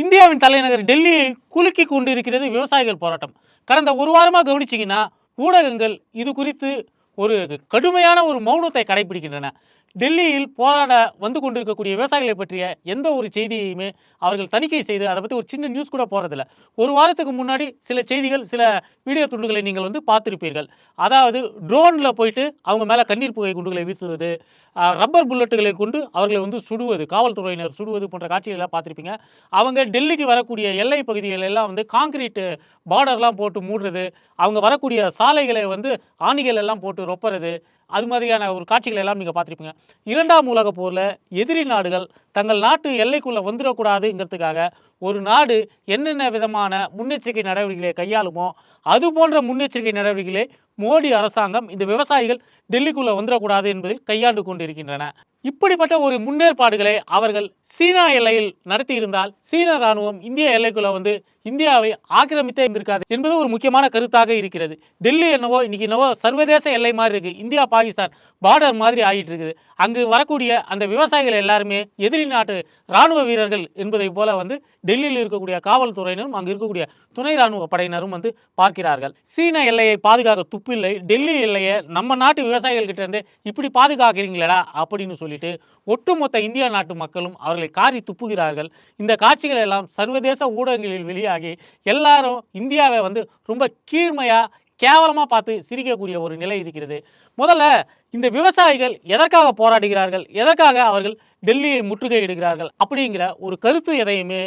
இந்தியாவின் தலைநகர் டெல்லியை குலுக்கி கொண்டிருக்கிறது விவசாயிகள் போராட்டம். கடந்த ஒரு வாரமாக கவனிச்சிங்கன்னா ஊடகங்கள் இது குறித்து ஒரு கடுமையான ஒரு மௌனத்தை கடைபிடிக்கின்றன. டெல்லியில் போராட வந்து கொண்டிருக்கக்கூடிய விவசாயிகளை பற்றிய எந்த ஒரு செய்தியையுமே அவர்கள் தணிக்கை செய்து அதை பற்றி ஒரு சின்ன நியூஸ் கூட போகிறதில்ல ஒரு வாரத்துக்கு முன்னாடி சில செய்திகள் சில வீடியோ துண்டுகளை நீங்கள் வந்து பார்த்திருப்பீர்கள். அதாவது ட்ரோனில் போயிட்டு அவங்க மேலே கண்ணீர் புகை குண்டுகளை வீசுவது ரப்பர் புல்லட்டுகளை கொண்டு அவர்களை வந்து சுடுவது காவல்துறையினர் சுடுவது போன்ற காட்சிகளெல்லாம் பார்த்துருப்பீங்க. அவங்க டெல்லிக்கு வரக்கூடிய எல்லை பகுதிகள் எல்லாம் வந்து காங்கிரீட்டு பார்டர்லாம் போட்டு மூடுறது அவங்க வரக்கூடிய சாலைகளை வந்து ஆணிகள் எல்லாம் போட்டு ரொப்புறது அது மாதிரியான ஒரு காட்சிகள் எல்லாம் நீங்கள் பார்த்துருப்பீங்க. இரண்டாம் உலக போரில் எதிரி நாடுகள் தங்கள் நாட்டு எல்லைக்குள்ளே வந்துடக்கூடாதுங்கிறதுக்காக ஒரு நாடு என்னென்ன விதமான முன்னெச்சரிக்கை நடவடிக்கைகளை கையாளுமோ அது போன்ற முன்னெச்சரிக்கை நடவடிக்கைகளை மோடி அரசாங்கம் இந்த விவசாயிகள் டெல்லிக்குள்ளே வந்துடக்கூடாது என்பதில் கையாண்டு கொண்டிருக்கின்றன. இப்படிப்பட்ட ஒரு முன்னேற்பாடுகளை அவர்கள் சீனா எல்லையில் நடத்தியிருந்தால் சீன ராணுவம் இந்திய எல்லைக்குள்ள வந்து இந்தியாவை ஆக்கிரமித்தே இருந்திருக்காது என்பது ஒரு முக்கியமான கருத்தாக இருக்கிறது. டெல்லி என்னவோ இன்னைக்கு என்னவோ சர்வதேச எல்லை மாதிரி இருக்கு. இந்தியா பாகிஸ்தான் பார்டர் மாதிரி ஆகிட்டு இருக்குது. அங்கு வரக்கூடிய அந்த விவசாயிகள் எல்லாருமே எதிரி நாட்டு ராணுவ வீரர்கள் என்பதை போல வந்து டெல்லியில் இருக்கக்கூடிய காவல்துறையினரும் அங்கு இருக்கக்கூடிய துணை ராணுவ படையினரும் வந்து பார்க்கிறார்கள். சீன எல்லையை பாதுகாக்க துப்பில்லை டெல்லி இல்லையே நம்ம நாட்டு விவசாயிகள் இருந்து இப்படி பாதுகாக்கிறீங்களா அப்படின்னு சொல்லிட்டு ஒட்டுமொத்த இந்திய நாட்டு மக்களும் அவர்களை காரி துப்புகிறார்கள். இந்த காட்சிகள் எல்லாம் சர்வதேச ஊடகங்களில் வெளியாகி எல்லாரும் இந்தியாவை வந்து ரொம்ப கீழ்மையாக கேவலமாக பார்த்து சிரிக்கக்கூடிய ஒரு நிலை இருக்கிறது. முதல்ல இந்த விவசாயிகள் எதற்காக போராடுகிறார்கள்? எதற்காக அவர்கள் டெல்லியை முற்றுகையிடுகிறார்கள்? அப்படிங்கிற ஒரு கருத்து எதையுமே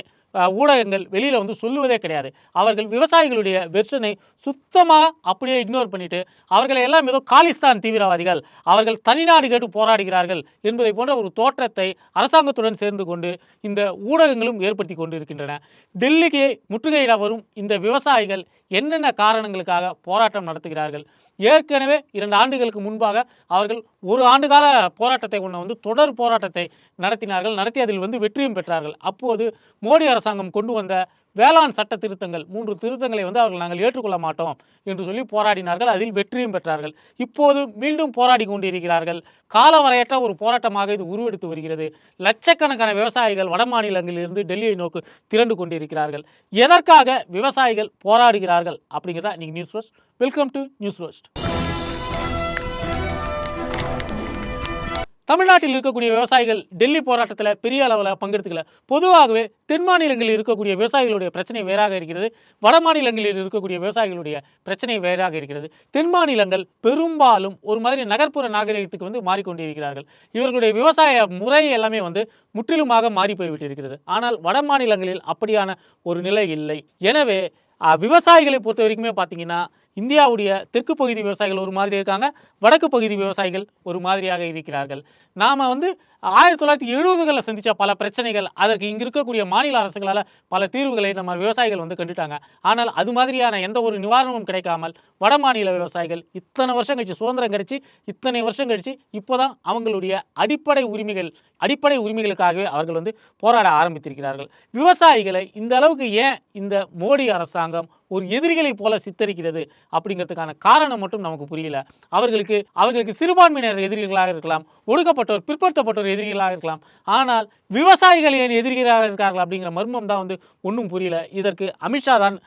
ஊடகங்கள் வெளியில் வந்து சொல்லுவதே கிடையாது. அவர்கள் விவசாயிகளுடைய வெர்ஷனை சுத்தமாக அப்படியே இக்னோர் பண்ணிட்டு அவர்களை எல்லாம் ஏதோ காலிஸ்தான் தீவிரவாதிகள் அவர்கள் தனிநாடு கேட்டு போராடுகிறார்கள் என்பதை போன்ற ஒரு தோற்றத்தை அரசாங்கத்துடன் சேர்ந்து கொண்டு இந்த ஊடகங்களும் ஏற்படுத்தி கொண்டு இருக்கின்றன டெல்லிக்கு முற்றுகையிட வரும் இந்த விவசாயிகள் என்னென்ன காரணங்களுக்காக போராட்டம் நடத்துகிறார்கள்? ஏற்கனவே இரண்டு ஆண்டுகளுக்கு முன்பாக அவர்கள் ஒரு ஆண்டு கால போராட்டத்தை கொண்டு வந்து தொடர் போராட்டத்தை நடத்தினார்கள். நடத்தி அதில் வந்து வெற்றியும் பெற்றார்கள். அப்போது மோடி அரசாங்கம் கொண்டு வந்த வேளாண் சட்ட திருத்தங்கள் மூன்று திருத்தங்களை வந்து அவர்கள் நாங்கள் ஏற்றுக்கொள்ள மாட்டோம் என்று சொல்லி போராடினார்கள். அதில் வெற்றியும் பெற்றார்கள். இப்போது மீண்டும் போராடி கொண்டிருக்கிறார்கள். காலவரையற்ற ஒரு போராட்டமாக இது உருவெடுத்து வருகிறது. லட்சக்கணக்கான விவசாயிகள் வட மாநிலங்களிலிருந்து டெல்லியை நோக்கி திரண்டு கொண்டிருக்கிறார்கள். எதற்காக விவசாயிகள் போராடுகிறார்கள் அப்படிங்கிறதா நீங்கள் news roast welcome to news roast தமிழ்நாட்டில் இருக்கக்கூடிய விவசாயிகள் டெல்லி போராட்டத்தில் பெரிய அளவில் பங்கெடுத்துக்கல. பொதுவாகவே தென் மாநிலங்களில் இருக்கக்கூடிய விவசாயிகளுடைய பிரச்சனை வேறாக இருக்கிறது. வட மாநிலங்களில் இருக்கக்கூடிய விவசாயிகளுடைய பிரச்சனை வேறாக இருக்கிறது. தென் மாநிலங்கள் பெரும்பாலும் ஒரு மாதிரி நகர்ப்புற நாகரிகத்துக்கு வந்து மாறிக்கொண்டிருக்கிறார்கள் இவர்களுடைய விவசாய முறை எல்லாமே வந்து முற்றிலுமாக மாறி போய்விட்டிருக்கிறது ஆனால் வட மாநிலங்களில் அப்படியான ஒரு நிலை இல்லை. எனவே விவசாயிகளை பொறுத்த வரைக்குமே பார்த்தீங்கன்னா இந்தியாவுடைய தெற்கு பகுதி விவசாயிகள் ஒரு மாதிரி இருக்காங்க வடக்கு பகுதி விவசாயிகள் ஒரு மாதிரியாக இருக்கிறார்கள். நாம் வந்து ஆயிரத்தி தொள்ளாயிரத்தி எழுபதுகளில் சந்தித்த பல பிரச்சனைகள் அதற்கு இங்கே இருக்கக்கூடிய மாநில அரசுகளால் பல தீர்வுகளை நம்ம விவசாயிகள் வந்து கண்டுட்டாங்க. ஆனால் அது மாதிரியான எந்த ஒரு நிவாரணமும் கிடைக்காமல் வட மாநில விவசாயிகள் இத்தனை வருஷம் கழிச்சு சுதந்திரம் கழிச்சு இத்தனை வருஷம் கழிச்சு இப்போதான் அவங்களுடைய அடிப்படை உரிமைகள் அடிப்படை உரிமைகளுக்காகவே அவர்கள் வந்து போராட ஆரம்பித்திருக்கிறார்கள். விவசாயிகளை இந்த அளவுக்கு ஏன் இந்த மோடி அரசாங்கம் ஒரு எதிரிகளை போல சித்தரிக்கிறது அப்படிங்கிறதுக்கான காரணம் மட்டும் நமக்கு புரியல. அவர்களுக்கு அவர்களுக்கு சிறுபான்மையினர் எதிரிகளாக இருக்கலாம் ஒடுக்கப்பட்ட ஒடுக்கப்பட்டோர் பிற்படுத்தப்பட்டோர் எதிரிகளாக இருக்கலாம். ஆனால் விவசாயிகள் ஏன் எதிரிகளாக இருக்கார்கள் அப்படிங்கிற மர்மம் தான் வந்து ஒன்றும் புரியல. இதற்கு அமித்ஷா தான்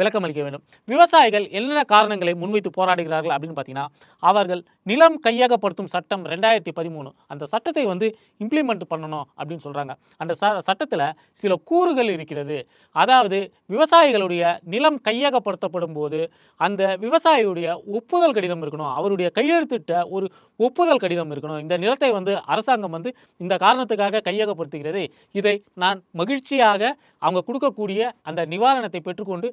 விளக்கம் அளிக்க வேண்டும். விவசாயிகள் என்னென்ன காரணங்களை முன்வைத்து போராடுகிறார்கள் அப்படின்னு பார்த்தீங்கன்னா அவர்கள் நிலம் கையகப்படுத்தும் சட்டம் ரெண்டாயிரத்தி பதிமூணு. அந்த சட்டத்தை வந்து இம்ப்ளிமெண்ட் பண்ணணும் அப்படின்னு சொல்கிறாங்க அந்த ச சட்டத்தில் சில கூறுகள் இருக்கிறது. அதாவது விவசாயிகளுடைய நிலம் கையகப்படுத்தப்படும் போது அந்த விவசாயியுடைய ஒப்புதல் கடிதம் இருக்கணும். அவருடைய கையெழுத்திட்ட ஒரு ஒப்புதல் கடிதம் இருக்கணும். இந்த நிலத்தை வந்து அரசாங்கம் வந்து இந்த காரணத்துக்காக கையகப்படுத்துகிறது. இதை நான் மகிழ்ச்சியாக அவங்க கொடுக்கக்கூடிய அந்த நிவாரணத்தை பெற்றுக்கொண்டு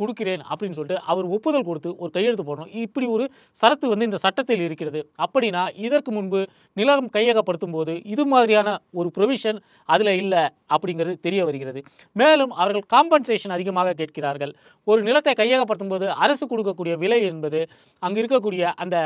கொடுக்கிறேன் அப்படின்னு சொல்லிட்டு அவர் ஒப்புதல் கொடுத்து ஒரு கையெழுத்து போடணும். இப்படி ஒரு சரத்து வந்து இந்த சட்டத்தில் இருக்கிறது. அப்படின்னா இதற்கு முன்பு நிலம் கையகப்படுத்தும் போது இது மாதிரியான ஒரு ப்ரொவிஷன் அதில் இல்லை அப்படிங்கிறது தெரிய வருகிறது. மேலும் அவர்கள் காம்பன்சேஷன் அதிகமாக கேட்கிறார்கள். ஒரு நிலத்தை கையகப்படுத்தும் போது அரசு கொடுக்கக்கூடிய விலை என்பது அங்கே இருக்கக்கூடிய அந்த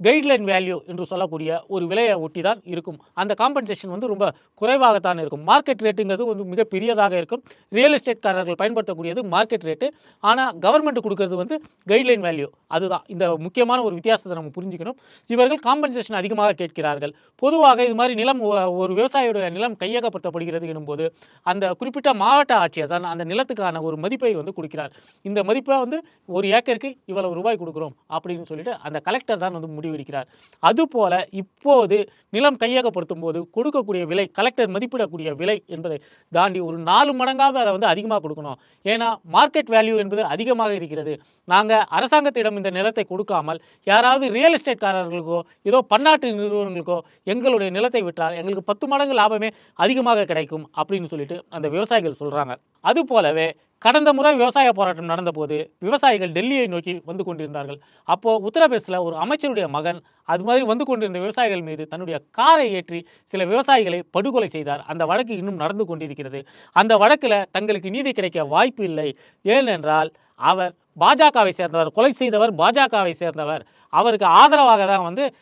கைட்லைன் வேல்யூ என்று சொல்லக்கூடிய ஒரு விலையை ஒட்டி தான் இருக்கும். அந்த காம்பன்சேஷன் வந்து ரொம்ப குறைவாகத்தான் இருக்கும். மார்க்கெட் ரேட்டுங்கிறது வந்து மிகப்பெரியதாக இருக்கும். ரியல் எஸ்டேட்காரர்கள் பயன்படுத்தக்கூடியது மார்க்கெட் ரேட்டு ஆனால் கவர்மெண்ட் கொடுக்கறது வந்து கைட்லைன் வேல்யூ அதுதான். இந்த முக்கியமான ஒரு வித்தியாசத்தை நம்ம புரிஞ்சுக்கணும். இவர்கள் காம்பன்சேஷன் அதிகமாக கேட்கிறார்கள். பொதுவாக இது மாதிரி நிலம் ஒரு விவசாயியோட நிலம் கையகப்படுத்தப்படுகிறது எனும்போது அந்த குறிப்பிட்ட மாவட்ட ஆட்சியர் தான் அந்த நிலத்துக்கான ஒரு மதிப்பை வந்து கொடுக்கிறார். இந்த மதிப்பை வந்து ஒரு ஏக்கருக்கு இவ்வளவு ரூபாய் கொடுக்குறோம் அப்படின்னு சொல்லிட்டு அந்த கலெக்டர் தான் வந்து முடிவெடுக்கிறார். அதுபோல இப்போது நிலம் கையகப்படுத்தும் போது கொடுக்கக்கூடிய விலை கலெக்டர் மதிப்பிடக்கூடிய விலை என்பதை தாண்டி ஒரு நாலு மடங்காவது அதை வந்து அதிகமாக கொடுக்கணும். ஏன்னா மார்க்கெட் வேல்யூ என்பது அதிகமாக இருக்கிறது. நாங்கள் அரசாங்கத்திடம் இந்த நிலத்தை கொடுக்காமல் யாராவது ரியல் எஸ்டேட்காரர்களுக்கோ ஏதோ பன்னாட்டு நிறுவனங்களுக்கோ எங்களுடைய நிலத்தை விட்டால் எங்களுக்கு பத்து மடங்கு லாபமே அதிகமாக கிடைக்கும் அப்படின்னு சொல்லிட்டு அந்த விவசாயிகள் சொல்கிறாங்க அது போலவே கடந்த முறை விவசாய போராட்டம் நடந்தபோது விவசாயிகள் டெல்லியை நோக்கி வந்து கொண்டிருந்தார்கள். அப்போது உத்தரப்பிரதேசில் ஒரு அமைச்சருடைய மகன் அது மாதிரி வந்து கொண்டிருந்த விவசாயிகள் மீது தன்னுடைய காரை ஏற்றி சில விவசாயிகளை படுகொலை செய்தார். அந்த வழக்கு இன்னும் நடந்து கொண்டிருக்கிறது. அந்த வழக்கில் தங்களுக்கு நீதி கிடைக்க வாய்ப்பு இல்லை. ஏனென்றால் அவர் பாஜகவை சேர்ந்தவர் கொலை செய்தவர் பாஜகவை சேர்ந்தவர். அவருக்கு ஆதரவாக தான் வந்து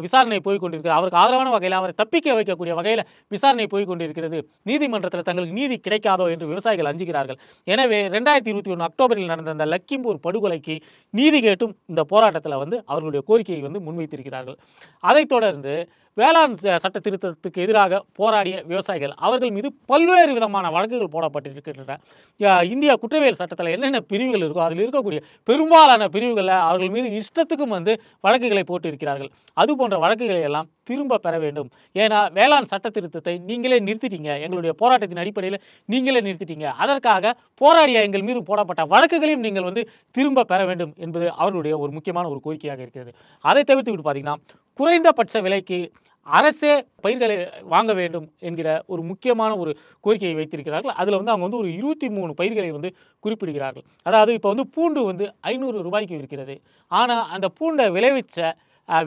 விசாரணை போய் கொண்டிருக்கிறது அவருக்கு ஆதரவான வகையில் அவரை தப்பிக்க வைக்கக்கூடிய வகையில் விசாரணை போய் கொண்டிருக்கிறது நீதிமன்றத்தில் தங்களுக்கு நீதி கிடைக்காதோ என்று விவசாயிகள் அஞ்சுகிறார்கள். எனவே ரெண்டாயிரத்தி இருபத்தி ஒன்று அக்டோபரில் நடந்த அந்த லக்கிம்பூர் படுகொலைக்கு நீதி கேட்டும் இந்த போராட்டத்தில் வந்து அவர்களுடைய கோரிக்கையை வந்து முன்வைத்திருக்கிறார்கள். அதைத் தொடர்ந்து வேளாண் ச- சட்ட திருத்தத்துக்கு எதிராக போராடிய விவசாயிகள் அவர்கள் மீது பல்வேறு விதமான வழக்குகள் போடப்பட்டிருக்கின்றன. யா- இந்திய குற்றவியல் சட்டத்தில் என்னென்ன பிரிவுகள் இருக்கோ அதில் இருக்கக்கூடிய பெரும்பாலான பிரிவுகளில் அவர்கள் மீது இஷ்டத்துக்கும் வந்து வழக்குகளை போட்டிருக்கிறார்கள். அது போன்ற வழக்குகளை எல்லாம் திரும்ப பெற வேண்டும். ஏன்னா வேளாண் சட்ட திருத்தத்தை நீங்களே நிறுத்திட்டீங்க. எங்களுடைய போராட்டத்தின் அடிப்படையில் நீங்களே நிறுத்திட்டீங்க. அதற்காக போராடிய எங்கள் மீது போடப்பட்ட வழக்குகளையும் நீங்கள் வந்து திரும்ப பெற வேண்டும் என்பது அவர்களுடைய ஒரு முக்கியமான ஒரு கோரிக்கையாக இருக்கிறது. அதை தவிர்த்து விட்டு பார்த்தீங்கன்னா குறைந்தபட்ச விலைக்கு அரசே பயிர்களை வாங்க வேண்டும் என்கிற ஒரு முக்கியமான ஒரு கோரிக்கையை வைத்திருக்கிறார்கள். அதில் வந்து அவங்க வந்து ஒரு இருபத்தி மூணு பயிர்களை வந்து குறிப்பிடுகிறார்கள். அதாவது இப்போ வந்து பூண்டு வந்து ஐநூறு ரூபாய்க்கு இருக்கிறது ஆனால் அந்த பூண்டை விளைவிச்ச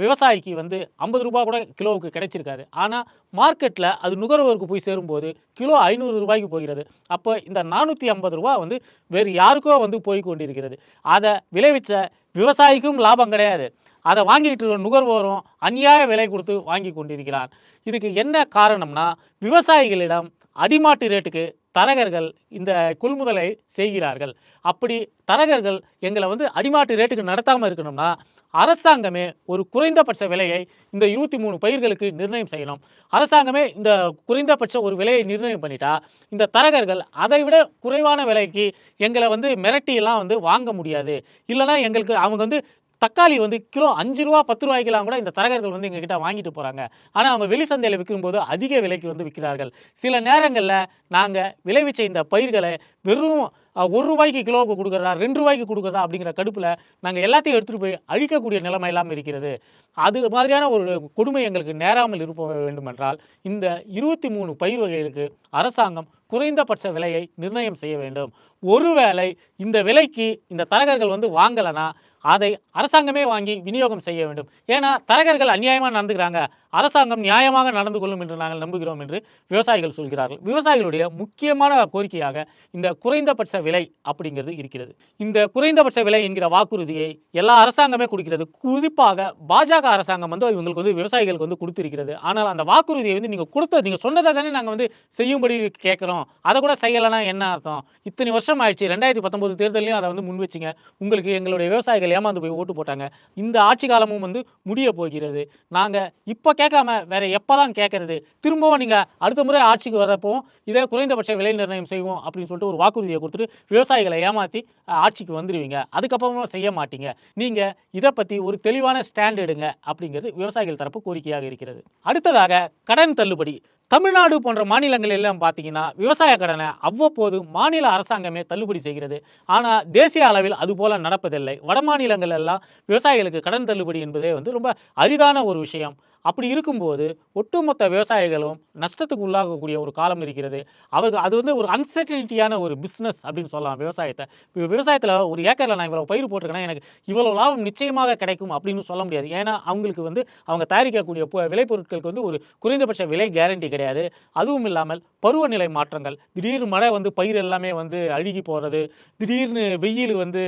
விவசாயிக்கு வந்து ஐம்பது ரூபா கூட கிலோவுக்கு கிடைச்சிருக்காது. ஆனால் மார்க்கெட்டில் அது நுகர்வோருக்கு போய் சேரும்போது கிலோ ஐநூறு ரூபாய்க்கு போகிறது. அப்போ இந்த நானூற்றி ஐம்பது ரூபா வந்து வேறு யாருக்கோ வந்து போய் கொண்டிருக்கிறது. அதை விளைவிச்ச விவசாயிக்கும் லாபம் கிடையாது. அதை வாங்கிட்டு இருக்க நுகர்வோரும் அநியாய விலை கொடுத்து வாங்கி கொண்டிருக்கிறார். இதுக்கு என்ன காரணம்னா விவசாயிகளிடம் அடிமாட்டு ரேட்டுக்கு தரகர்கள் இந்த கொள்முதலை செய்கிறார்கள். அப்படி தரகர்கள் எங்களை வந்து அடிமாட்டு ரேட்டுக்கு நடத்தாமல் இருக்கணும்னா அரசாங்கமே ஒரு குறைந்தபட்ச விலையை இந்த இருபத்தி மூணு பயிர்களுக்கு நிர்ணயம் செய்யணும். அரசாங்கமே இந்த குறைந்தபட்ச ஒரு விலையை நிர்ணயம் பண்ணிட்டா இந்த தரகர்கள் அதை விட குறைவான விலைக்கு எங்களை வந்து மிரட்டியெல்லாம் வந்து வாங்க முடியாது. இல்லைன்னா எங்களுக்கு அவங்க வந்து தக்காளி வந்து கிலோ அஞ்சு ரூபா பத்து ரூபாய்க்கெல்லாம் கூட இந்த தரகர்கள் வந்து எங்ககிட்ட வாங்கிட்டு போகிறாங்க ஆனால் அவங்க வெளி சந்தையில் விற்கும்போது அதிக விலைக்கு வந்து விற்கிறார்கள் சில நேரங்களில் நாங்கள் விளைவிச்ச இந்த பயிர்களை வெறும் ஒரு ரூபாய்க்கு கிலோவுக்கு கொடுக்குறதா ரெண்டு ரூபாய்க்கு கொடுக்குறதா அப்படிங்கிற கடுப்பில் நாங்கள் எல்லாத்தையும் எடுத்துகிட்டு போய் அழிக்கக்கூடிய நிலைமை எல்லாம் இருக்கிறது. அது மாதிரியான ஒரு கொடுமை எங்களுக்கு நேராமல் இருப்ப வேண்டுமென்றால் இந்த இருபத்தி மூணு பயிர் வகைகளுக்கு அரசாங்கம் குறைந்தபட்ச விலையை நிர்ணயம் செய்ய வேண்டும். ஒருவேளை இந்த விலைக்கு இந்த தரகர்கள் வந்து வாங்கலைன்னா அதை அரசாங்கமே வாங்கி விநியோகம் செய்ய வேண்டும். ஏன்னா தரகர்கள் அநியாயமாக நடந்துக்கிறாங்க. அரசாங்கம் நியாயமாக நடந்து கொள்ளும் என்று நாங்கள் நம்புகிறோம் என்று விவசாயிகள் சொல்கிறார்கள். விவசாயிகளுடைய முக்கியமான கோரிக்கையாக இந்த குறைந்தபட்ச விலை அப்படிங்கிறது இருக்கிறது. இந்த குறைந்தபட்ச விலை என்கிற வாக்குறுதியை எல்லா அரசாங்கமே கொடுக்கிறது. குறிப்பாக பாஜக அரசாங்கம் வந்து இவங்களுக்கு வந்து விவசாயிகளுக்கு வந்து கொடுத்திருக்கிறது. ஆனால் அந்த வாக்குறுதியை வந்து நீங்கள் கொடுத்த நீங்கள் சொன்னதை தானே நாங்கள் வந்து செய்யும்படி கேட்குறோம். அதை கூட செய்யலைன்னா என்ன அர்த்தம்? இத்தனை வருஷம் ஆயிடுச்சு. ரெண்டாயிரத்தி பத்தொம்போது தேர்தலையும் அதை வந்து முன் வச்சிங்க உங்களுக்கு எங்களுடைய விவசாயிகள் ஏமாந்து போய் ஓட்டு போட்டாங்க. இந்த ஆட்சி காலமும் வந்து முடிய போகிறது. நாங்கள் இப்போ கேட்காம வேற எப்போ தான் கேட்கறது? திரும்பவும் நீங்கள் அடுத்த முறை ஆட்சிக்கு வரப்போ இதே குறைந்தபட்ச விலை நிர்ணயம் செய்வோம் அப்படின்னு சொல்லிட்டு ஒரு வாக்குறுதியை கொடுத்துட்டு விவசாயிகளை ஏமாற்றி ஆட்சிக்கு வந்துடுவீங்க அதுக்கப்புறமா செய்ய மாட்டீங்க. நீங்கள் இதை பற்றி ஒரு தெளிவான ஸ்டாண்ட் எடுங்க அப்படிங்கிறது விவசாயிகள் தரப்பு கோரிக்கையாக இருக்கிறது. அடுத்ததாக கடன் தள்ளுபடி. தமிழ்நாடு போன்ற மாநிலங்கள் எல்லாம் பார்த்தீங்கன்னா விவசாய கடனை அவ்வப்போது மாநில அரசாங்கமே தள்ளுபடி செய்கிறது. ஆனால் தேசிய அளவில் அதுபோல நடப்பதில்லை. வட மாநிலங்கள் எல்லாம் விவசாயிகளுக்கு கடன் தள்ளுபடி என்பதே வந்து ரொம்ப அரிதான ஒரு விஷயம். அப்படி இருக்கும்போது ஒட்டுமொத்த விவசாயிகளும் நஷ்டத்துக்கு உள்ளாகக்கூடிய ஒரு காலம் இருக்கிறது. அவர்கள் அது வந்து ஒரு அன்சர்டனிட்டியான ஒரு பிஸ்னஸ் அப்படின்னு சொல்லலாம் விவசாயத்தை. இப்போ விவசாயத்தில் ஒரு ஏக்கரில் நான் இவ்வளோ பயிர் போட்டிருக்கேன்னா எனக்கு இவ்வளோ லாபம் நிச்சயமாக கிடைக்கும் அப்படின்னு சொல்ல முடியாது. ஏன்னா அவங்களுக்கு வந்து அவங்க தயாரிக்கக்கூடிய விலை விளைபொருட்களுக்கு வந்து ஒரு குறைந்தபட்ச விலை கேரண்டி கிடையாது. அதுவும் இல்லாமல் பருவநிலை மாற்றங்கள். திடீர்னு மழை வந்து பயிர் எல்லாமே வந்து அழுகி போகிறது திடீர்னு வெயில் வந்து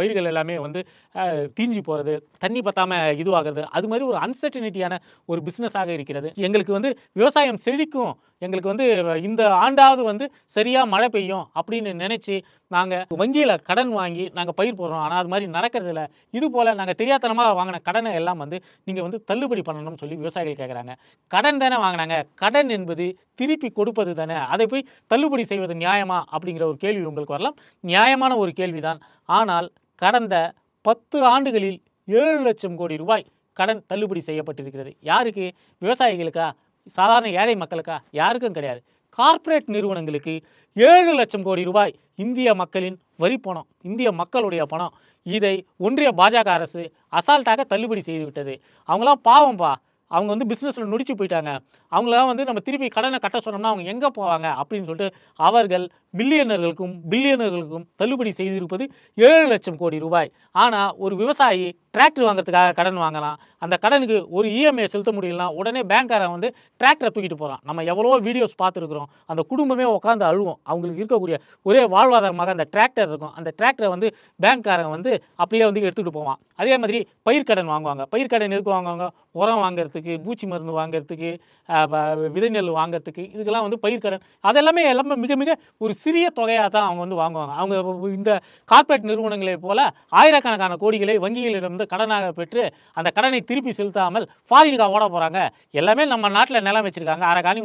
பயிர்கள் எல்லாமே வந்து தீஞ்சி தீஞ்சு போகிறது தண்ணி பற்றாமல் இதுவாகிறது. அது மாதிரி ஒரு அன்சர்டனிட்டியான ஒரு பிஸ்னஸாக இருக்கிறது. எங்களுக்கு வந்து விவசாயம் செழிக்கும். எங்களுக்கு வந்து இந்த ஆண்டாவது வந்து சரியாக மழை பெய்யும் அப்படின்னு நினச்சி நாங்கள் வங்கியில் கடன் வாங்கி நாங்கள் பயிர் போடுறோம். ஆனால் அது மாதிரி நடக்கிறதில்ல. இது போல் நாங்கள் தெரியாத்தனமாக வாங்கின கடனை எல்லாம் வந்து நீங்கள் வந்து தள்ளுபடி பண்ணணும்னு சொல்லி விவசாயிகள் கேட்குறாங்க கடன் தானே வாங்கினாங்க. கடன் என்பது திருப்பி கொடுப்பது தானே. அதை போய் தள்ளுபடி செய்வது நியாயமா அப்படிங்கிற ஒரு கேள்வி உங்களுக்கு வரலாம். நியாயமான ஒரு கேள்விதான். ஆனால் கடந்த பத்து ஆண்டுகளில் ஏழு லட்சம் கோடி ரூபாய் கடன் தள்ளுபடி செய்யப்பட்டிருக்கிறது. யாருக்கு? விவசாயிகளுக்கா? சாதாரண ஏழை மக்களுக்கா? யாருக்கும் கிடையாது. கார்ப்பரேட் நிறுவனங்களுக்கு ஏழு லட்சம் கோடி ரூபாய் இந்திய மக்களின் வரி பணம் இந்திய மக்களுடைய பணம். இதை ஒன்றிய பாஜக அரசு அசால்ட்டாக தள்ளுபடி செய்து விட்டது. அவங்களாம் பாவம்பா. அவங்க வந்து பிஸ்னஸில் நொடிச்சு போயிட்டாங்க. அவங்களாம் வந்து நம்ம திருப்பி கடனை கட்ட சொன்னோம்னா அவங்க எங்கே போவாங்க? அப்படின்னு சொல்லிட்டு அவர்கள் மில்லியனர்களுக்கும் பில்லியனர்களுக்கும் தள்ளுபடி செய்திருப்பது ஏழு லட்சம் கோடி ரூபாய். ஆனால் ஒரு விவசாயி டிராக்டர் வாங்குறதுக்காக கடன் வாங்கலாம். அந்த கடனுக்கு ஒரு இஎம்ஐ செலுத்த முடியலனா உடனே பேங்க்காரன் வந்து டிராக்டரை தூக்கிட்டு போகிறான் நம்ம எவ்வளோ வீடியோஸ் பார்த்துருக்குறோம். அந்த குடும்பமே உட்காந்து அழுவோம். அவங்களுக்கு இருக்கக்கூடிய ஒரே வாழ்வாதாரமாக அந்த டிராக்டர் இருக்கும். அந்த டிராக்டரை வந்து பேங்க்காரன் வந்து அப்படியே வந்து எடுத்துகிட்டு போவான். அதே மாதிரி பயிர்க்கடன் வாங்குவாங்க. பயிர்க்கடன் எதுக்கு வாங்குவாங்க? உரம் வாங்குறதுக்கு பூச்சி மருந்து வாங்குறதுக்கு விதைநெல் விதை நெல் வாங்குறதுக்கு இதுக்கெல்லாம் வந்து பயிர்க்கடன் அதெல்லாமே எல்லாமே மிக மிக ஒரு சிறிய தொகையாக தான் அவங்க வந்து வாங்குவாங்க. அவங்க இந்த கார்ப்பரேட் நிறுவனங்களை போல் ஆயிரக்கணக்கான கோடிகளை வங்கிகளிடம் வந்து கடனாக பெற்று அந்த கடனை திருப்பி செலுத்தாமல் ஃபாரினுக்காக ஓட போகிறாங்க எல்லாமே நம்ம நாட்டில் நிலம் வச்சுருக்காங்க. அரை காணி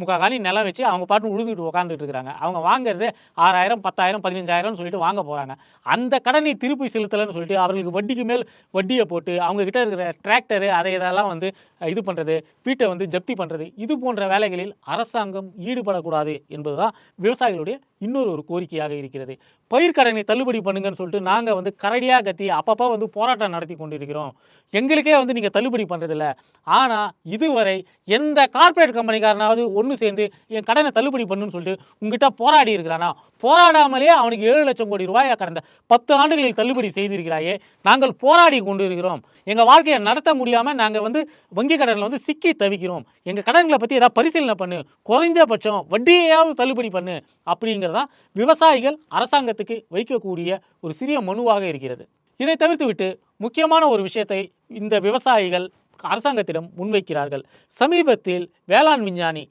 முக்கா காணி நிலம் வச்சு அவங்க பாட்டு உழுதுகிட்டு உட்காந்துட்டு இருக்கிறாங்க. அவங்க வாங்குறது ஆறாயிரம் பத்தாயிரம் பதினஞ்சாயிரம்னு சொல்லிட்டு வாங்க போகிறாங்க அந்த கடனை திருப்பி செலுத்தலைன்னு சொல்லிட்டு அவர்களுக்கு வட்டிக்கு மேல் வட்டியை போட்டு அவங்க கிட்ட இருக்கிற டிராக்டரு அதை இதெல்லாம் வந்து இது பண்ணுறது வீட்டை வந்து ஜப்தி பண்ணுறது இது போன்ற வேலைகளில் அரசாங்கம் ஈடுபடக்கூடாது என்பதுதான் விவசாயிகளுடைய இன்னொரு ஒரு கோரிக்கையாக இருக்கிறது. பயிர்க்கடனை தள்ளுபடி பண்ணுங்கன்னு சொல்லிட்டு நாங்கள் வந்து கரடியாக கத்தி அப்பப்போ வந்து போராட்டம் நடத்தி கொண்டிருக்கிறோம். எங்களுக்கே வந்து நீங்கள் தள்ளுபடி பண்ணுறதில்ல ஆனால் இதுவரை எந்த கார்ப்பரேட் கம்பெனிக்காரனாவது ஒன்று சேர்ந்து என் கடனை தள்ளுபடி பண்ணுன்னு சொல்லிட்டு உங்ககிட்ட போராடி இருக்கிறானா? போராடாமலே அவனுக்கு ஏழு லட்சம் கோடி ரூபாயை கடந்த பத்து ஆண்டுகளில் தள்ளுபடி செய்திருக்கிறாயே. நாங்கள் போராடி கொண்டு இருக்கிறோம் எங்கள் வாழ்க்கையை நடத்த முடியாமல் நாங்கள் வந்து வங்கி கடனில் வந்து சிக்கி தவிக்கிறோம். எங்கள் கடன்களை பற்றி ஏதாவது பரிசீலனை பண்ணு. குறைந்தபட்சம் வட்டியையாவது தள்ளுபடி பண்ணு. அப்படிங்கிறதா விவசாயிகள் அரசாங்கத்துக்கு வைக்கக்கூடிய ஒரு சிறிய மனுவாக இருக்கிறது. இதை தவிர்த்துவிட்டு முக்கியமான ஒரு விஷயத்தை இந்த விவசாயிகள் அரசாங்கத்திடம் முன்வைக்கிறார்கள். சமீபத்தில் வேளாண் விஞ்ஞானி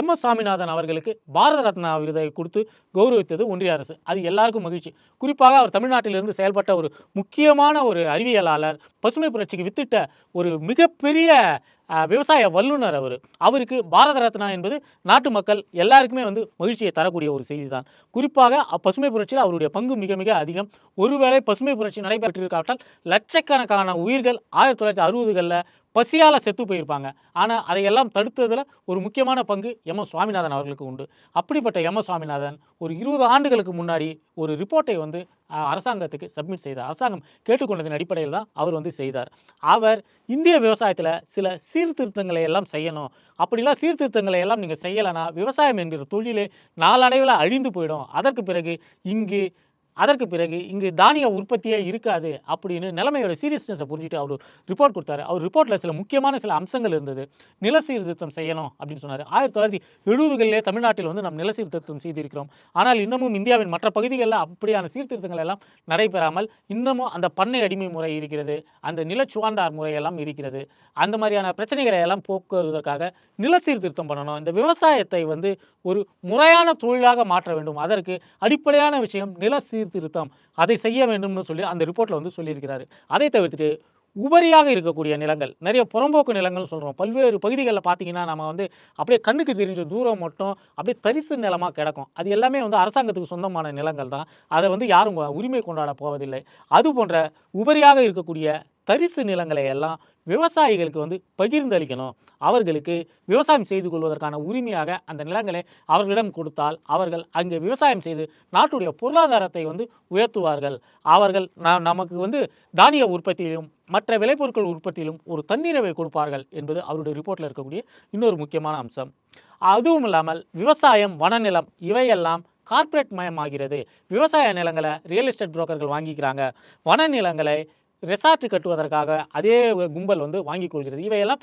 எம் எஸ் சாமிநாதன் அவர்களுக்கு பாரத ரத்னா விருதை கொடுத்து கௌரவித்தது ஒன்றிய அரசு. அது எல்லாருக்கும் மகிழ்ச்சி. குறிப்பாக அவர் தமிழ்நாட்டிலிருந்து செயல்பட்ட ஒரு முக்கியமான ஒரு அறிவியலாளர் பசுமை புரட்சிக்கு வித்திட்ட ஒரு மிகப்பெரிய விவசாய வல்லுனர் அவர். அவருக்கு பாரத ரத்னா என்பது நாட்டு மக்கள் எல்லாருக்குமே வந்து மகிழ்ச்சியை தரக்கூடிய ஒரு செய்தி தான் குறிப்பாக பசுமை புரட்சியில் அவருடைய பங்கு மிக மிக அதிகம். ஒருவேளை பசுமை புரட்சி நடைபெற்றிருக்காவிட்டால் லட்சக்கணக்கான உயிர்கள் ஆயிரத்தி தொள்ளாயிரத்தி அறுபதுகளில் பசியால் செத்து போயிருப்பாங்க. ஆனால் அதையெல்லாம் தடுத்ததில் ஒரு முக்கியமான பங்கு எம். எஸ். சுவாமிநாதன் அவர்களுக்கு உண்டு. அப்படிப்பட்ட எம். எஸ். சுவாமிநாதன் ஒரு இருபது ஆண்டுகளுக்கு முன்னாடி ஒரு ரிப்போர்ட்டை வந்து அரசாங்கத்துக்கு சப்மிட் செய்தார். அரசாங்கம் கேட்டுக்கொண்டதன் அடிப்படையில் தான் அவர் வந்து செய்தார். அவர் இந்திய விவசாயத்தில் சில சீர்திருத்தங்களை எல்லாம் செய்யணும். அப்படிலாம் சீர்திருத்தங்களை எல்லாம் நீங்கள் செய்யலைன்னா விவசாயம் என்கிற தொழிலே நாளடைவில் அழிந்து போயிடும். அதற்கு பிறகு இங்கு அதற்கு பிறகு இங்கு தானிய உற்பத்தியே இருக்காது அப்படின்னு நிலைமையோட சீரியஸ்னஸை புரிஞ்சுட்டு அவர் ரிப்போர்ட் கொடுத்தாரு. அவர் ரிப்போர்ட்டில் சில முக்கியமான சில அம்சங்கள் இருந்தது. நில சீர்திருத்தம் செய்யணும் அப்படின்னு சொன்னார். ஆயிரத்தி தொள்ளாயிரத்தி எழுபதுகளிலே தமிழ்நாட்டில் வந்து நம் நில சீர்திருத்தம் செய்திருக்கிறோம். ஆனால் இன்னமும் இந்தியாவின் மற்ற பகுதிகளில் அப்படியான சீர்திருத்தங்கள் எல்லாம் நடைபெறாமல் இன்னமும் அந்த பண்ணை அடிமை முறை இருக்கிறது அந்த நிலச்சுவாண்டார் முறையெல்லாம் இருக்கிறது. அந்த மாதிரியான பிரச்சனைகளை எல்லாம் போக்குவதற்காக நில சீர்திருத்தம் பண்ணணும். இந்த விவசாயத்தை வந்து ஒரு முறையான தொழிலாக மாற்ற வேண்டும். அதற்கு அடிப்படையான விஷயம் நில சீர்திருத்தம். அதை செய்ய வேண்டும்னு சொல்லி அந்த ரிப்போர்ட்டில் வந்து சொல்லியிருக்கிறாரு. அதை தவிர்த்துட்டு உபரியாக இருக்கக்கூடிய நிலங்கள் நிறைய புறம்போக்கு நிலங்கள் சொல்கிறோம் பல்வேறு பகுதிகளில் பார்த்தீங்கன்னா நம்ம வந்து அப்படியே கண்ணுக்கு தெரிஞ்ச தூரம் மட்டும் அப்படியே தரிசு நிலமாக கிடக்கும். அது எல்லாமே வந்து அரசாங்கத்துக்கு சொந்தமான நிலங்கள் தான். அதை வந்து யாரும் உரிமை கொண்டாட போவதில்லை. அது போன்ற உபரியாக இருக்கக்கூடிய தரிசு நிலங்களை எல்லாம் விவசாயிகளுக்கு வந்து பகிர்ந்தளிக்கணும். அவர்களுக்கு விவசாயம் செய்து கொள்வதற்கான உரிமையாக அந்த நிலங்களை அவர்களிடம் கொடுத்தால் அவர்கள் அங்கே விவசாயம் செய்து நாட்டுடைய பொருளாதாரத்தை வந்து உயர்த்துவார்கள். அவர்கள் நமக்கு வந்து தானிய உற்பத்தியிலும் மற்ற விளைபொருட்கள் உற்பத்தியிலும் ஒரு தன்னிறைவை கொடுப்பார்கள் என்பது அவருடைய ரிப்போர்ட்டில் இருக்கக்கூடிய இன்னொரு முக்கியமான அம்சம். அதுவும் இல்லாமல் விவசாயம் வனநிலம் இவையெல்லாம் கார்ப்பரேட் மயமாகிறது. விவசாய நிலங்களை ரியல் எஸ்டேட் புரோக்கர்கள் வாங்கிக்கிறாங்க. வன நிலங்களை ரெசார்ட் கட்டுவதற்காக அதே கும்பல் வந்து வாங்கிக் கொள்கிறது. இவையெல்லாம்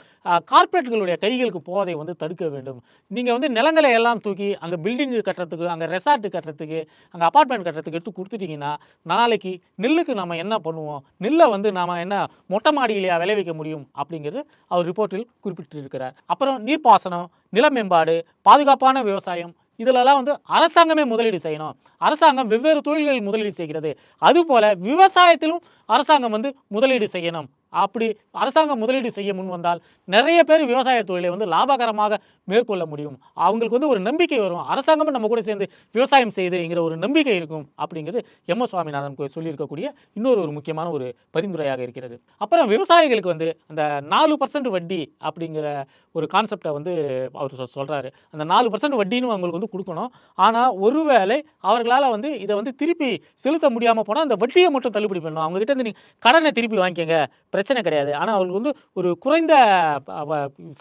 கார்ப்பரேட்டுகளுடைய கைகளுக்கு போவதை வந்து தடுக்க வேண்டும். நீங்கள் வந்து நிலங்களை எல்லாம் தூக்கி அங்கே பில்டிங்கு கட்டுறதுக்கு அங்கே ரெசார்ட்டு கட்டுறதுக்கு அங்கே அப்பார்ட்மெண்ட் கட்டுறதுக்கு எடுத்து கொடுத்துட்டிங்கன்னா நாளைக்கு நெல்லுக்கு நம்ம என்ன பண்ணுவோம்? நெல்லை வந்து நாம் என்ன மொட்டை மாடியிலேயா விளைவிக்க முடியும்? அப்படிங்கிறது அவர் ரிப்போர்ட்டில் குறிப்பிட்டிருக்கிறார். அப்புறம் நீர்ப்பாசனம் நில மேம்பாடு பாதுகாப்பான விவசாயம் இதிலெல்லாம் வந்து அரசாங்கமே முதலீடு செய்யணும். அரசாங்கம் வெவ்வேறு தொழில்களில் முதலீடு செய்கிறது. அதுபோல விவசாயத்திலும் அரசாங்கம் வந்து முதலீடு செய்யணும். அப்படி அரசாங்கம் முதலீடு செய்ய முன் வந்தால் நிறைய பேர் விவசாய தொழிலை வந்து லாபகரமாக மேற்கொள்ள முடியும். அவங்களுக்கு வந்து ஒரு நம்பிக்கை வரும். அரசாங்கமும் நம்ம கூட சேர்ந்து விவசாயம் செய்துங்கிற ஒரு நம்பிக்கை இருக்கும் அப்படிங்கிறது எம். எஸ். சுவாமிநாதன் சொல்லியிருக்கக்கூடிய இன்னொரு ஒரு முக்கியமான ஒரு பரிந்துரையாக இருக்கிறது. அப்புறம் விவசாயிகளுக்கு வந்து அந்த நாலு பர்சன்ட் வட்டி அப்படிங்கிற ஒரு கான்செப்டை வந்து அவர் சொ- அந்த நாலு பர்சன்ட் வட்டின்னு அவங்களுக்கு வந்து கொடுக்கணும். ஆனால் ஒருவேளை அவர்களால் வந்து இதை வந்து திருப்பி செலுத்த முடியாமல் போனால் அந்த வட்டியை மட்டும் தள்ளுபடி பண்ணணும். அவங்ககிட்ட இருந்து கடனை திருப்பி வாங்கிக்கங்க. பிரச்சனை பிரச்சனை கிடையாது. ஆனால் அவங்களுக்கு வந்து ஒரு குறைந்த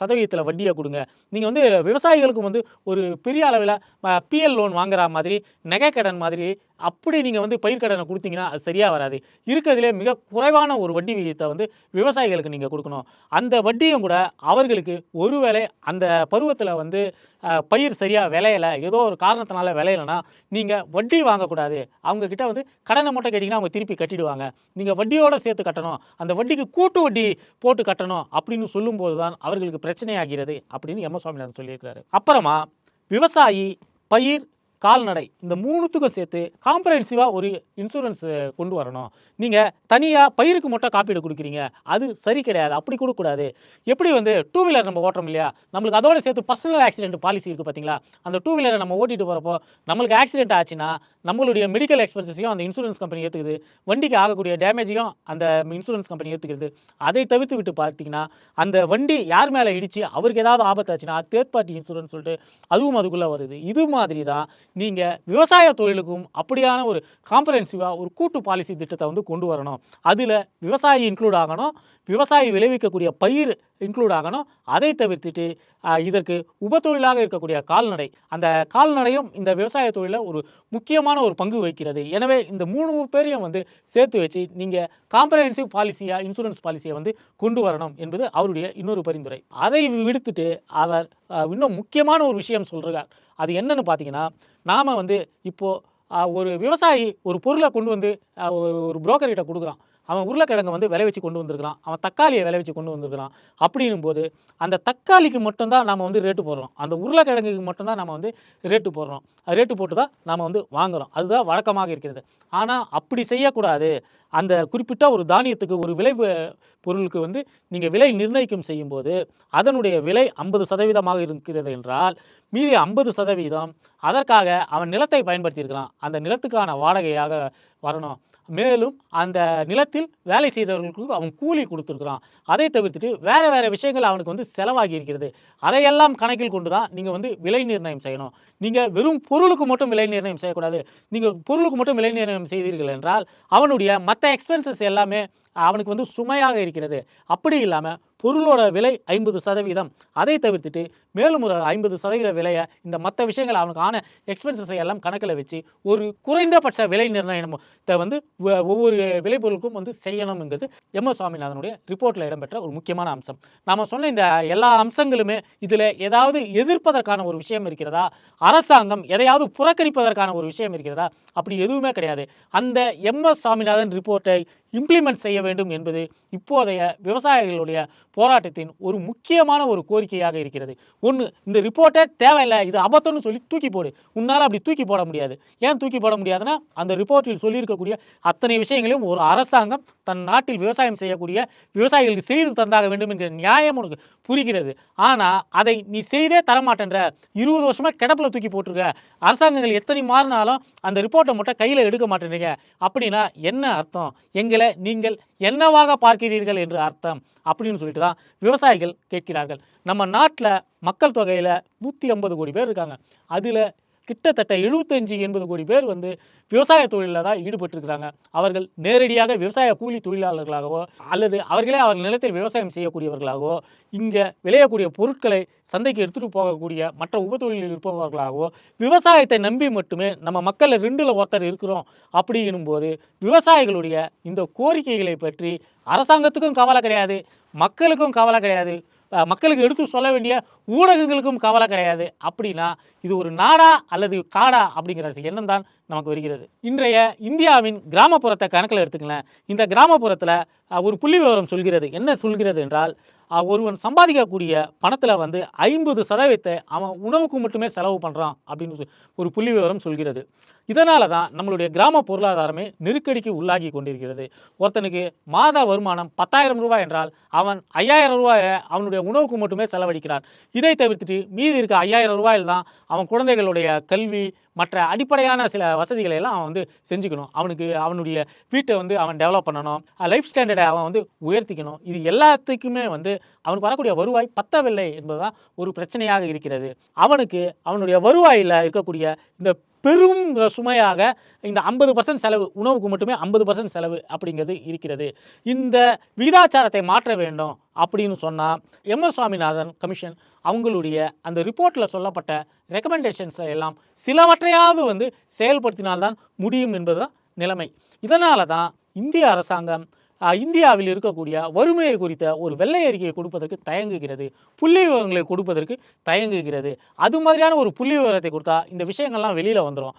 சதவீதத்தில் வட்டியை கொடுங்க. நீங்கள் வந்து விவசாயிகளுக்கும் வந்து ஒரு பெரிய அளவில் பிஎல் லோன் வாங்குற மாதிரி நகை கடன் மாதிரி அப்படி நீங்கள் வந்து பயிர்க்கடனை கொடுத்தீங்கன்னா அது சரியாக வராது. இருக்கிறதுலே மிக குறைவான ஒரு வட்டி விகிதத்தை வந்து விவசாயிகளுக்கு நீங்கள் கொடுக்கணும். அந்த வட்டியும் கூட அவர்களுக்கு ஒருவேளை அந்த பருவத்தில் வந்து பயிர் சரியாக விளையலை ஏதோ ஒரு காரணத்தினால விளையலைன்னா நீங்கள் வட்டி வாங்கக்கூடாது. அவங்கக்கிட்ட வந்து கடனை மட்டும் கேட்டிங்கன்னா அவங்க திருப்பி கட்டிடுவாங்க. நீங்கள் வட்டியோடு சேர்த்து கட்டணும். அந்த வட்டிக்கு கூட்டு வட்டி போட்டு கட்டணும் அப்படின்னு சொல்லும்போது தான் அவர்களுக்கு பிரச்சனையாகிறது அப்படின்னு எம். எஸ். சுவாமிநாதன் சொல்லியிருக்கிறாரு. அப்புறமா விவசாயி பயிர் கால்நடை. இந்த மூணுத்துக்கும் சேர்த்து காம்ப்ரஹென்சிவாக ஒரு இன்சூரன்ஸ் கொண்டு வரணும். நீங்கள் தனியாக பயிருக்கு மட்டும் காப்பீடு கொடுக்குறீங்க. அது சரி கிடையாது. அப்படி கொடுக்கக்கூடாது எப்படி வந்து டூ வீலர் நம்ம ஓட்டுறோம் இல்லையா? நம்மளுக்கு அதோட சேர்த்து பர்சனல் ஆக்சிடென்ட் பாலிசி இருக்குது பார்த்தீங்களா? அந்த டூ வீலரை நம்ம ஓட்டிட்டு போகிறப்போ நம்மளுக்கு ஆக்சிடென்ட் ஆச்சுன்னா நம்மளுடைய மெடிக்கல் எக்ஸ்பென்சஸையும் அந்த இன்சூரன்ஸ் கம்பெனி ஏற்றுக்குது வண்டிக்கு ஆகக்கூடிய டேமேஜையும் அந்த இன்சூரன்ஸ் கம்பெனி ஏற்றுக்கிறது அதை தவிர்த்து விட்டு பார்த்தீங்கன்னா அந்த வண்டி யார் மேலே இடிச்சு அவருக்கு ஏதாவது ஆபத்து ஆச்சுன்னா தேர்ட் பார்ட்டி இன்சூரன்ஸ் சொல்லிட்டு அதுவும் அதுக்குள்ளே வருது. இது மாதிரி தான் நீங்கள் விவசாய தொழிலுக்கும் அப்படியான ஒரு காம்ப்ரஹென்சிவாக ஒரு கூட்டு பாலிசி திட்டத்தை வந்து கொண்டு வரணும். அதில் விவசாயி இன்க்ளூட் ஆகணும். விவசாயி விளைவிக்கக்கூடிய பயிர் இன்க்ளூட் ஆகணும். அதை தவிர்த்துட்டு இதற்கு உபத்தொழிலாக இருக்கக்கூடிய கால்நடை. அந்த கால்நடையும் இந்த விவசாய தொழிலில் ஒரு முக்கியமான ஒரு பங்கு வகிக்கிறது. எனவே இந்த மூணு பேரையும் வந்து சேர்த்து வச்சு நீங்கள் காம்ப்ரஹென்சிவ் பாலிசியாக இன்சூரன்ஸ் பாலிசியை வந்து கொண்டு வரணும் என்பது அவருடைய இன்னொரு பரிந்துரை. அதை விடுத்துட்டு அவர் இன்னும் முக்கியமான ஒரு விஷயம் சொல்கிறார் அது என்னன்னு பார்த்தீங்கன்னா நாம் வந்து இப்போது ஒரு விவசாயி ஒரு பொருளை கொண்டு வந்து ஒரு ஒரு broker கொடுக்குறான் அவன் உருளைக்கிழங்கு வந்து விளைவிச்சு கொண்டு வந்திருக்கலாம். அவன் தக்காளியை விளைவிச்சு கொண்டு வந்திருக்கலாம். அப்படின்னும் போது அந்த தக்காளிக்கு மட்டும்தான் நம்ம வந்து ரேட்டு போடுறோம். அந்த உருளைக்கிழங்குக்கு மட்டும்தான் நம்ம வந்து ரேட்டு போடுறோம். ரேட்டு போட்டு தான் நம்ம வந்து வாங்குறோம். அதுதான் வழக்கமாக இருக்கிறது. ஆனால் அப்படி செய்யக்கூடாது. அந்த குறிப்பிட்ட ஒரு தானியத்துக்கு ஒரு விலை பொருளுக்கு வந்து நீங்கள் விலை நிர்ணயிக்கும் செய்யும்போது அதனுடைய விலை ஐம்பது சதவீதமாக இருக்கிறது என்றால் மீதி ஐம்பது சதவீதம் அதற்காக அவன் நிலத்தை பயன்படுத்தியிருக்கிறான் அந்த நிலத்துக்கான வாடகையாக வரணும். மேலும் அந்த நிலத்தில் வேலை செய்தவர்களுக்கு அவன் கூலி கொடுத்துருக்குறான். அதை தவிர்த்துட்டு வேறு வேறு விஷயங்கள் அவனுக்கு வந்து செலவாகி இருக்கிறது. அதையெல்லாம் கணக்கில் கொண்டு தான் நீங்கள் வந்து விலை நிர்ணயம் செய்யணும். நீங்கள் வெறும் பொருளுக்கு மட்டும் விலை நிர்ணயம் செய்யக்கூடாது. நீங்கள் பொருளுக்கு மட்டும் விலை நிர்ணயம் செய்தீர்கள் என்றால் அவனுடைய மற்ற எக்ஸ்பென்சஸ் எல்லாமே அவனுக்கு வந்து சுமையாக இருக்கிறது. அப்படி இல்லாமல் பொருளோட விலை ஐம்பது சதவீதம். அதை தவிர்த்துட்டு மேலும் ஒரு ஐம்பது சதவீத விலையை இந்த மற்ற விஷயங்கள் அவனுக்கான எக்ஸ்பென்சஸை எல்லாம் கணக்கில் வச்சு ஒரு குறைந்தபட்ச விலை நிர்ணயத்தை வந்து ஒவ்வொரு விளைபொருளுக்கும் வந்து செய்யணுங்கிறது எம். எஸ். சுவாமிநாதனுடைய ரிப்போர்ட்டில் இடம்பெற்ற ஒரு முக்கியமான அம்சம். நாம் சொன்ன இந்த எல்லா அம்சங்களுமே இதில் ஏதாவது எதிர்ப்பதற்கான ஒரு விஷயம் இருக்கிறதா? அரசாங்கம் எதையாவது புறக்கணிப்பதற்கான ஒரு விஷயம் இருக்கிறதா? அப்படி எதுவுமே கிடையாது. அந்த எம். எஸ். சுவாமிநாதன் ரிப்போர்ட்டை இம்ப்ளிமெண்ட் செய்ய வேண்டும் என்பது இப்போதைய விவசாயிகளுடைய போராட்டத்தின் ஒரு முக்கியமான ஒரு கோரிக்கையாக இருக்கிறது. ஒன்று இந்த ரிப்போர்ட்டே தேவையில்லை இது அபத்தம்னு சொல்லி தூக்கி போடு. உன்னால் அப்படி தூக்கி போட முடியாது. ஏன் தூக்கி போட முடியாதுன்னா அந்த ரிப்போர்ட்டில் சொல்லியிருக்கக்கூடிய அத்தனை விஷயங்களையும் ஒரு அரசாங்கம் தன் நாட்டில் விவசாயம் செய்யக்கூடிய விவசாயிகளுக்கு செய்து தந்தாக வேண்டும் என்கிற நியாயம் உனக்கு புரிகிறது. ஆனால் அதை நீ செய்தே தரமாட்டேன்ற இருபது வருஷமாக கிடப்பில் தூக்கி போட்டிருக்க. அரசாங்கங்கள் எத்தனை மாறினாலும் அந்த ரிப்போர்ட்டை மட்டும் கையில் எடுக்க மாட்டேன்றீங்க. அப்படின்னா என்ன அர்த்தம்? எங்களை விவசாயிகளை நீங்கள் என்னவாக பார்க்கிறீர்கள் என்று அர்த்தம் அப்படின்னு சொல்லிட்டு தான் விவசாயிகள் கேட்கிறார்கள். நம்ம நாட்டில் மக்கள் தொகையில் நூற்றி ஐம்பது கோடி பேர் இருக்காங்க. அதில் கிட்டத்தட்ட எழுபத்தஞ்சு எண்பது கோடி பேர் வந்து விவசாய தொழிலில் தான் ஈடுபட்டிருக்கிறாங்க. அவர்கள் நேரடியாக விவசாய கூலி தொழிலாளர்களாகவோ அல்லது அவர்களே அவர்கள் நிலத்தில் விவசாயம் செய்யக்கூடியவர்களாகவோ இங்கே விளையக்கூடிய பொருட்களை சந்தைக்கு எடுத்துகிட்டு போகக்கூடிய மற்ற உபத்தொழிலில் இருப்பவர்களாகவோ விவசாயத்தை நம்பி மட்டுமே நம்ம மக்களில் ரெண்டில் ஒருத்தர் இருக்கிறோம் அப்படின்னும் போது விவசாயிகளுடைய இந்த கோரிக்கைகளை பற்றி அரசாங்கத்துக்கும் கவலை கிடையாது மக்களுக்கும் கவலை கிடையாது. மக்களுக்கு எடுத்து சொல்ல வேண்டிய ஊடகங்களுக்கும் கவலை கிடையாது. அப்படின்னா இது ஒரு நாடா அல்லது காடா அப்படிங்கிற எண்ணம் தான் நமக்கு வருகிறது. இன்றைய இந்தியாவின் கிராமப்புறத்தை கணக்கில் எடுத்துக்கலாம் இந்த கிராமப்புறத்தில் ஒரு புள்ளி விவரம் சொல்கிறது. என்ன சொல்கிறது என்றால் ஒருவன் சம்பாதிக்கக்கூடிய பணத்தில் வந்து ஐம்பது சதவீதத்தை அவன் உணவுக்கு மட்டுமே செலவு பண்ணுறான் அப்படின்னு ஒரு புள்ளி விவரம் சொல்கிறது. இதனால தான் நம்மளுடைய கிராம பொருளாதாரமே நெருக்கடிக்கு உள்ளாகி கொண்டிருக்கிறது. ஒருத்தனுக்கு மாத வருமானம் பத்தாயிரம் ரூபாய் என்றால் அவன் ஐயாயிரம் ரூபாயை அவனுடைய உணவுக்கு மட்டுமே செலவழிக்கிறான். இதை தவிர்த்துட்டு மீதி இருக்க ஐயாயிரம் ரூபாயில் தான் அவன் குழந்தைகளுடைய கல்வி மற்ற அடிப்படையான சில வசதிகளை எல்லாம் அவன் வந்து செஞ்சுக்கணும். அவனுக்கு அவனுடைய வீட்டை வந்து அவன் டெவலப் பண்ணணும். லைஃப் ஸ்டாண்டர்டை அவன் வந்து உயர்த்திக்கணும். இது எல்லாத்துக்குமே வந்து அவனுக்கு வரக்கூடிய வருவாய் பத்தவில்லை என்பதுதான் ஒரு பிரச்சனையாக இருக்கிறது. அவனுக்கு அவனுடைய வருவாயில் இருக்கக்கூடிய இந்த பெரும் சுமையாக இந்த ஐம்பது பர்சன்ட் செலவு உணவுக்கு மட்டுமே ஐம்பது பர்சன்ட் செலவு அப்படிங்கிறது இருக்கிறது. இந்த விகிதாச்சாரத்தை மாற்ற வேண்டும் அப்படின்னு சொன்னால் எம் எஸ் சுவாமிநாதன் கமிஷன் அவங்களுடைய அந்த ரிப்போர்ட்டில் சொல்லப்பட்ட ரெக்கமெண்டேஷன்ஸை எல்லாம் சிலவற்றையாவது வந்து செயல்படுத்தினால்தான் முடியும் என்பது தான் நிலைமை. இதனால தான் இந்திய அரசாங்கம் இந்தியாவில் இருக்கக்கூடிய வறுமையை குறித்த ஒரு வெள்ளை அறிக்கையை கொடுப்பதற்கு தயங்குகிறது. புள்ளி விவரங்களை கொடுப்பதற்கு தயங்குகிறது. அது மாதிரியான ஒரு புள்ளி விவரத்தை கொடுத்தா இந்த விஷயங்கள்லாம் வெளியில் வந்துடும்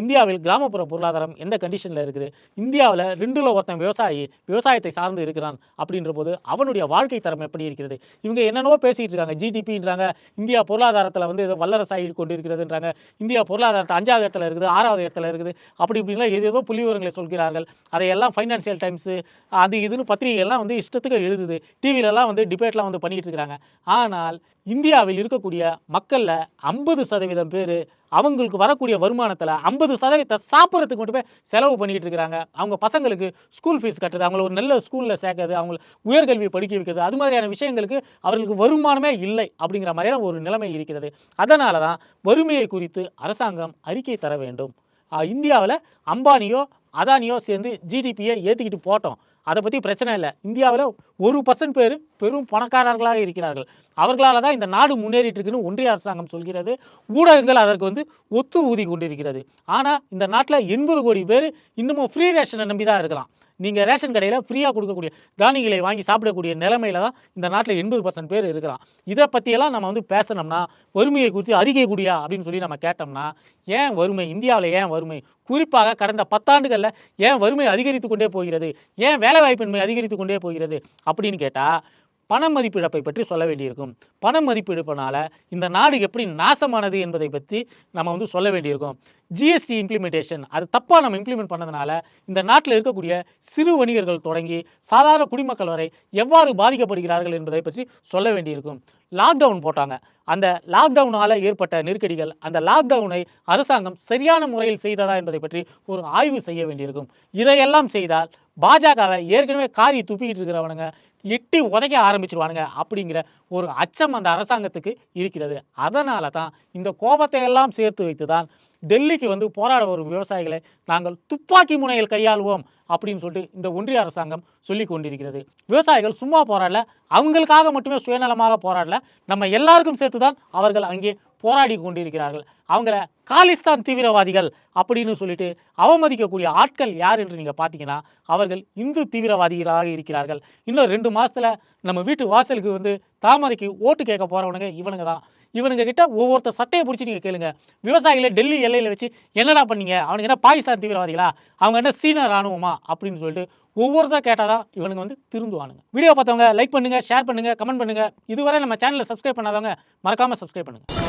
இந்தியாவில் கிராமப்புற பொருளாதாரம் எந்த கண்டிஷனில் இருக்குது? இந்தியாவில் ரெண்டுல ஒருத்தன் விவசாயி விவசாயத்தை சார்ந்து இருக்கிறான் அப்படின்ற போது அவனுடைய வாழ்க்கை தரம் எப்படி இருக்கிறது? இவங்க என்னென்னவோ பேசிகிட்டு இருக்காங்க. ஜிடிபின்றாங்க இந்தியா பொருளாதாரத்தில் வந்து ஏதோ வல்லரசாகி கொண்டு இருக்கிறதுன்றாங்க இந்தியா பொருளாதாரத்தை அஞ்சாவது இடத்துல இருக்குது ஆறாவது இடத்துல இருக்குது அப்படி இப்படின்லாம் ஏதேதோ புள்ளி விவரங்களை சொல்கிறார்கள். அதையெல்லாம் ஃபைனான்சியல் டைம்ஸு அது இதுன்னு பத்திரிகைகள்லாம் வந்து இஷ்டத்துக்கு எழுதுது. டிவிலெல்லாம் வந்து டிபேட்லாம் வந்து பண்ணிகிட்டு இருக்கிறாங்க ஆனால் இந்தியாவில் இருக்கக்கூடிய மக்களில் ஐம்பது சதவீதம் பேர் அவங்களுக்கு வரக்கூடிய வருமானத்தில் ஐம்பது சதவீதத்தை சாப்பிட்றதுக்கு மட்டுமே செலவு பண்ணிக்கிட்டு இருக்கிறாங்க அவங்க பசங்களுக்கு ஸ்கூல் ஃபீஸ் கட்டுறது அவங்கள ஒரு நல்ல ஸ்கூலில் சேர்க்கறது அவங்கள உயர்கல்வி படிக்க வைக்கிறது அது மாதிரியான விஷயங்களுக்கு அவர்களுக்கு வருமானமே இல்லை அப்படிங்கிற மாதிரியான ஒரு நிலைமை இருக்கிறது. அதனால தான் வறுமையை குறித்து அரசாங்கம் அறிக்கை தர வேண்டும். இந்தியாவில் அம்பானியோ அதானியோ சேர்ந்து ஜிடிபியை ஏற்றிக்கிட்டு போட்டோம். அதை பற்றி பிரச்சனை இல்லை. இந்தியாவில் ஒரு பர்சன்ட் பேர் பெரும் பணக்காரர்களாக இருக்கிறார்கள். அவர்களால் தான் இந்த நாடு முன்னேறிட்டு இருக்குன்னு ஒன்றிய அரசாங்கம் சொல்கிறது. ஊடகங்கள் அதற்கு வந்து ஒத்து ஊதி கொண்டிருக்கிறது. ஆனால் இந்த நாட்டில் எண்பது கோடி பேர் இன்னமும் ஃப்ரீ ரேஷனை நம்பி தான் இருக்கலாம். நீங்கள் ரேஷன் கடையில் ஃப்ரீயாக கொடுக்கக்கூடிய தானியங்களை வாங்கி சாப்பிடக்கூடிய நிலைமையில தான் இந்த நாட்டில் எண்பது பர்சன்ட் பேர் இருக்கிறான். இதை பற்றியெல்லாம் நம்ம வந்து பேசணும்னா வறுமையை குறித்து அறிக்கை கூடியா அப்படின்னு சொல்லி நம்ம கேட்டோம்னா ஏன் வறுமை? இந்தியாவில் ஏன் வறுமை? குறிப்பாக கடந்த பத்தாண்டுகளில் ஏன் வறுமை அதிகரித்து கொண்டே போகிறது? ஏன் வேலைவாய்ப்பின்மை அதிகரித்து கொண்டே போகிறது? அப்படின்னு கேட்டால் பண மதிப்பிழப்பை பற்றி சொல்ல வேண்டியிருக்கும். பண மதிப்பிழப்பினால இந்த நாடு எப்படி நாசமானது என்பதை பற்றி நம்ம வந்து சொல்ல வேண்டியிருக்கும். ஜிஎஸ்டி இம்ப்ளிமெண்டேஷன் அது தப்பாக நம்ம இம்ப்ளிமெண்ட் பண்ணதுனால இந்த நாட்டில் இருக்கக்கூடிய சிறு வணிகர்கள் தொடங்கி சாதாரண குடிமக்கள் வரை எவ்வாறு பாதிக்கப்படுகிறார்கள் என்பதை பற்றி சொல்ல வேண்டியிருக்கும். லாக்டவுன் போட்டாங்க. அந்த லாக்டவுனால் ஏற்பட்ட நெருக்கடிகள் அந்த லாக்டவுனை அரசாங்கம் சரியான முறையில் செய்ததா என்பதை பற்றி ஒரு ஆய்வு செய்ய வேண்டியிருக்கும். இதையெல்லாம் செய்தால் பாஜகவை ஏற்கனவே காரி துப்பிக்கிட்டு இருக்கிறவனுங்க எட்டி உதைக்க ஆரம்பிச்சிருவானுங்க அப்படிங்கிற ஒரு அச்சம் அந்த அரசாங்கத்துக்கு இருக்கிறது. அதனால தான் இந்த கோபத்தை எல்லாம் சேர்த்து வைத்து தான் டெல்லிக்கு வந்து போராட வரும் விவசாயிகளை நாங்கள் துப்பாக்கி முனையில் கையாளுவோம் அப்படின்னு சொல்லிட்டு இந்த ஒன்றிய அரசாங்கம் சொல்லி கொண்டிருக்கிறது. விவசாயிகள் சும்மா போராடல அவங்களுக்காக மட்டுமே சுயநலமாக போராடல நம்ம எல்லாருக்கும் சேர்த்து தான் அவர்கள் அங்கே போராடி கொண்டிருக்கிறார்கள். அவங்கள காலிஸ்தான் தீவிரவாதிகள் அப்படின்னு சொல்லிட்டு அவமதிக்கக்கூடிய ஆட்கள் யார் என்று நீங்கள் பார்த்தீங்கன்னா அவர்கள் இந்து தீவிரவாதிகளாக இருக்கிறார்கள். இன்னும் ரெண்டு மாதத்தில் நம்ம வீட்டு வாசலுக்கு வந்து தாமரைக்கு ஓட்டு கேட்க போறவனுங்க இவனுங்க தான். இவனுங்க கிட்ட ஒவ்வொருத்தர் சட்டையை பிடிச்சி நீங்கள் கேளுங்க. விவசாயிகளை டெல்லி எல்லையில் வச்சு என்னடா பண்ணீங்க? அவனுங்க என்ன பாகிஸ்தான் தீவிரவாதிகளா? அவங்க என்ன சீன ராணுவமா? அப்படின்னு சொல்லிட்டு ஒவ்வொருத்தர் கேட்டால் தான் இவனுங்க வந்து திருந்துவானுங்க. வீடியோ பார்த்தவங்க லைக் பண்ணுங்கள் ஷேர் பண்ணுங்க கமெண்ட் பண்ணுங்கள் இதுவரை நம்ம சேனலை சப்ஸ்கிரைப் பண்ணாதவங்க மறக்காமல் சப்ஸ்கிரைப் பண்ணுங்க.